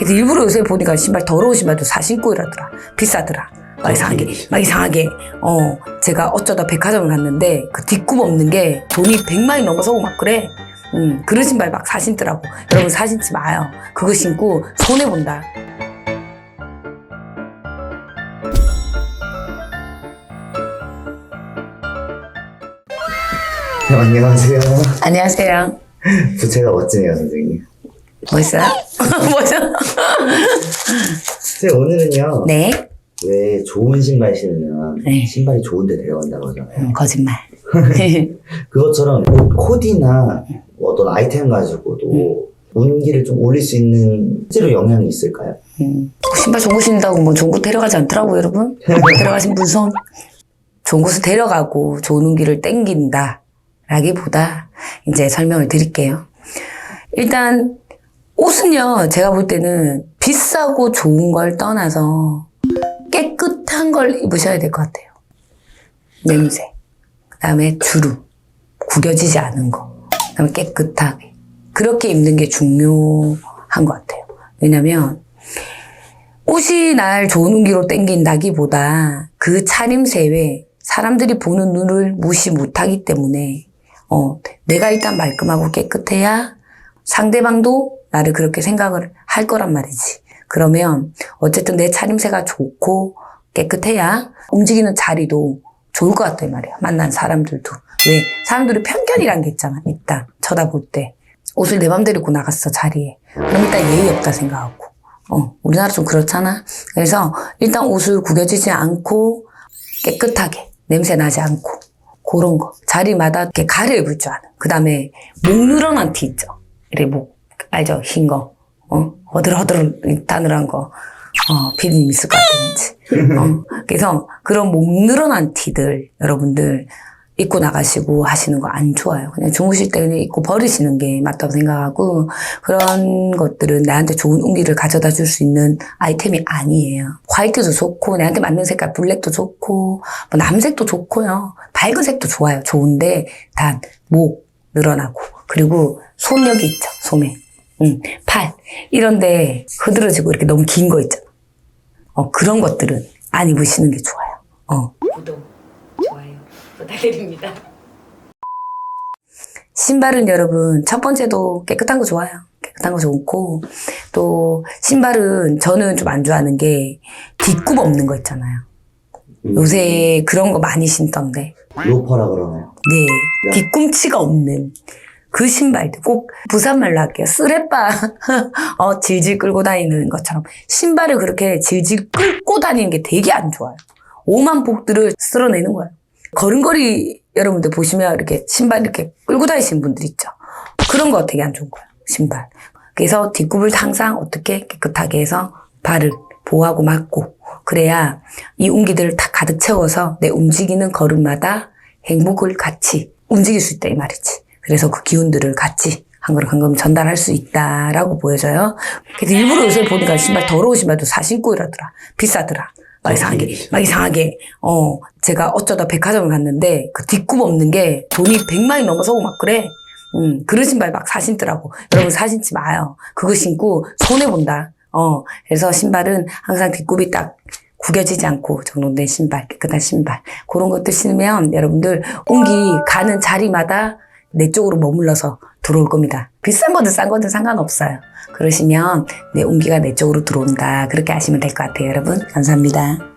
그래서 일부러 요새 보니까 신발 더러운 신발도 사 신고 이러더라. 비싸더라. 막 이상하게, 막 이상하게, 어, 제가 어쩌다 백화점을 갔는데 그 뒷굽 없는 게 돈이 100만이 넘어서고 막 그래. 음, 그런 신발 막 사신더라고. 여러분 사신지 마요. 그거 신고 손해본다. 네, 안녕하세요. 안녕하세요. 부채가 멋지네요, 선생님. 멋있어요? 멋있어? 선생님, 오늘은요. 네. 왜 좋은 신발 신으면 네. 신발이 좋은데 데려간다고 하잖아요. 음, 거짓말. 그것처럼 옷 코디나 어떤 아이템 가지고도 운기를 좀 올릴 수 있는 실제로 영향이 있을까요? 음, 신발 좋은 거 신다고 뭐 좋은 곳 데려가지 않더라고요, 여러분. 데려가신 분 손. 좋은 곳을 데려가고 좋은 길을 땡긴다. 라기보다 이제 설명을 드릴게요. 일단, 옷은요, 제가 볼 때는 비싸고 좋은 걸 떠나서 깨끗한 걸 입으셔야 될 것 같아요. 냄새. 그 다음에 주름. 구겨지지 않은 거. 그 다음에 깨끗하게. 그렇게 입는 게 중요한 것 같아요. 왜냐면, 옷이 날 좋은 운기로 땡긴다기보다 그 차림새 외에 사람들이 보는 눈을 무시 못하기 때문에 어, 내가 일단 말끔하고 깨끗해야 상대방도 나를 그렇게 생각을 할 거란 말이지. 그러면 어쨌든 내 차림새가 좋고 깨끗해야 움직이는 자리도 좋을 것 같단 말이야. 만난 사람들도. 왜? 사람들이 편견이란 게 있잖아. 일단 쳐다볼 때. 옷을 내 맘대로 입고 나갔어, 자리에. 그럼 일단 예의 없다 생각하고. 어, 우리나라 좀 그렇잖아. 그래서 일단 옷을 구겨지지 않고 깨끗하게 냄새 나지 않고 그런 거 자리마다 이렇게 가려 입을 줄 아는. 그 다음에 목 늘어난 티 있죠. 이래 목 알죠? 흰 거. 어 허들허들 다늘한 거. 어 피디님 있을 것 같은지. 어 그래서 그런 목 늘어난 티들 여러분들 입고 나가시고 하시는 거 안 좋아요. 그냥 주무실 때 그냥 입고 버리시는 게 맞다고 생각하고 그런 것들은 나한테 좋은 운기를 가져다 줄 수 있는 아이템이 아니에요. 화이트도 좋고 나한테 맞는 색깔 블랙도 좋고 뭐 남색도 좋고요. 밝은 색도 좋아요. 좋은데 단 목 늘어나고 그리고 손력이 있죠. 소매. 음, 팔 이런데 흐드러지고 이렇게 너무 긴 거 있잖아. 어, 그런 것들은 안 입으시는 게 좋아요. 어. 구독, 좋아요 부탁드립니다. 신발은 여러분 첫 번째도 깨끗한 거 좋아요. 깨끗한 거 좋고 또 신발은 저는 좀 안 좋아하는 게 뒷굽 없는 거 있잖아요. 요새 그런 거 많이 신던데. 로퍼라 그러나요? 네. 뒤꿈치가 없는 그 신발들. 꼭 부산말로 할게요. 쓰레빠. 어, 질질 끌고 다니는 것처럼. 신발을 그렇게 질질 끌고 다니는 게 되게 안 좋아요. 오만 복들을 쓸어내는 거예요. 걸음걸이 여러분들 보시면 이렇게 신발 이렇게 끌고 다니시는 분들 있죠. 그런 거 되게 안 좋은 거예요. 신발. 그래서 뒷굽을 항상 어떻게 깨끗하게 해서 발을 보호하고 막고 그래야 이 운기들을 다 가득 채워서 내 움직이는 걸음마다 행복을 같이 움직일 수 있다 이 말이지. 그래서 그 기운들을 같이 한 걸음 한 걸음 전달할 수 있다라고 보여져요. 그래서 일부러 요새 보니까 신발 더러운 신발도 사 신고 이러더라. 비싸더라. 막 이상하게, 막 이상하게, 어, 제가 어쩌다 백화점을 갔는데 그 뒷굽 없는 게 돈이 100만이 넘어서고 막 그래. 음, 그런 신발 막 사신더라고. 여러분 사신지 마요. 그거 신고 손해본다. 어, 그래서 신발은 항상 뒷굽이 딱 구겨지지 않고 정돈된 신발, 깨끗한 신발. 그런 것들 신으면 여러분들 온기 가는 자리마다 내 쪽으로 머물러서 들어올 겁니다. 비싼 거든 싼 거든 상관없어요. 그러시면 내 온기가 내 쪽으로 들어온다. 그렇게 아시면 될 것 같아요, 여러분. 감사합니다.